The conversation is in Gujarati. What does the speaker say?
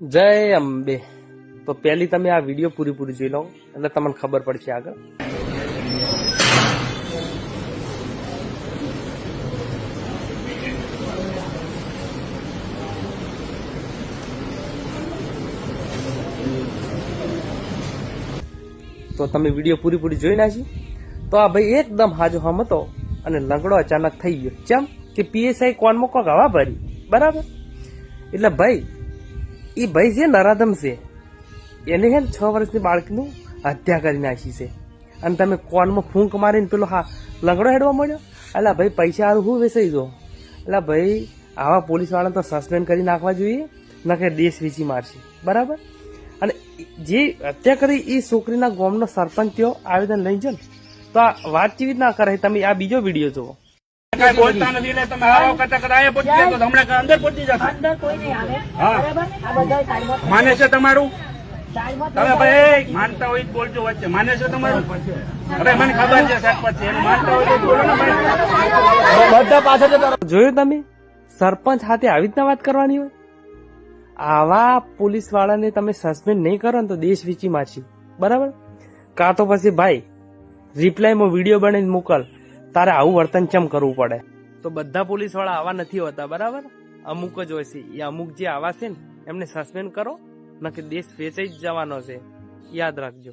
જય અંબે. તો પહેલી તમે આ વીડિયો પૂરી જોઈ લો, એટલે તમને ખબર પડશે આગળ. તો તમે વીડિયો પૂરી પૂરી જોઈ નાખી તો આ ભાઈ એકદમ હાજો હમ હતો અને લંગડો અચાનક થઈ ગયો. ચમ કે પીએસઆઈ કોનમાં કોક હવા ભરી. બરાબર? એટલે ભાઈ એ ભાઈ છે, નરાધમ છે. એને છે ને છ વર્ષની બાળકનું હત્યા કરી નાખી છે. અને તમે કોનમાં ફૂંક મારીને પેલો હા, લંગડો હેડવા મળ્યો એટલે ભાઈ, પૈસા આવું હું વેચાઈ દો એટલે ભાઈ, આવા પોલીસવાળાને તો સસ્પેન્ડ કરી નાખવા જોઈએ ન કે દેશ વેચી મારશે. બરાબર? અને જે હત્યા કરી એ છોકરીના ગામનો સરપંચ થયો, આવેદન લઈ જાઓ તો આ વાત કેવી રીતના કરે તમે આ બીજો વીડિયો જુઓ. બોલતા નથી એટલે તમે પહોંચી હમણાં અંદર પહોંચી જશે. માને છે તમારું? તમે ભાઈ માનતા હોય તો બોલજો વચ્ચે. માને છે તમારું? હવે મને ખબર છે સરપંચ છે એને માનતા હોય તો બોલો બધા પાછળ જોયું તમે? સરપંચ હાથે આવી રીતના વાત કરવાની હોય? આવા પોલીસ વાળાને તમે સસ્પેન્ડ નહીં કરો ને તો દેશ વીચી મારશે. બરાબર? કાં તો પછી ભાઈ રિપ્લાયમાં વીડિયો બનાવીને મોકલ. તારે આવું વર્તન કેમ કરવું પડે? તો બધા પોલીસવાળા આવા નથી હોતા, બરાબર? અમુક જ હોય છે. એ અમુક જે આવા છે ને, એમને સસ્પેન્ડ કરો નકે દેશ વેચાઈ જ જવાનો છે. યાદ રાખજો.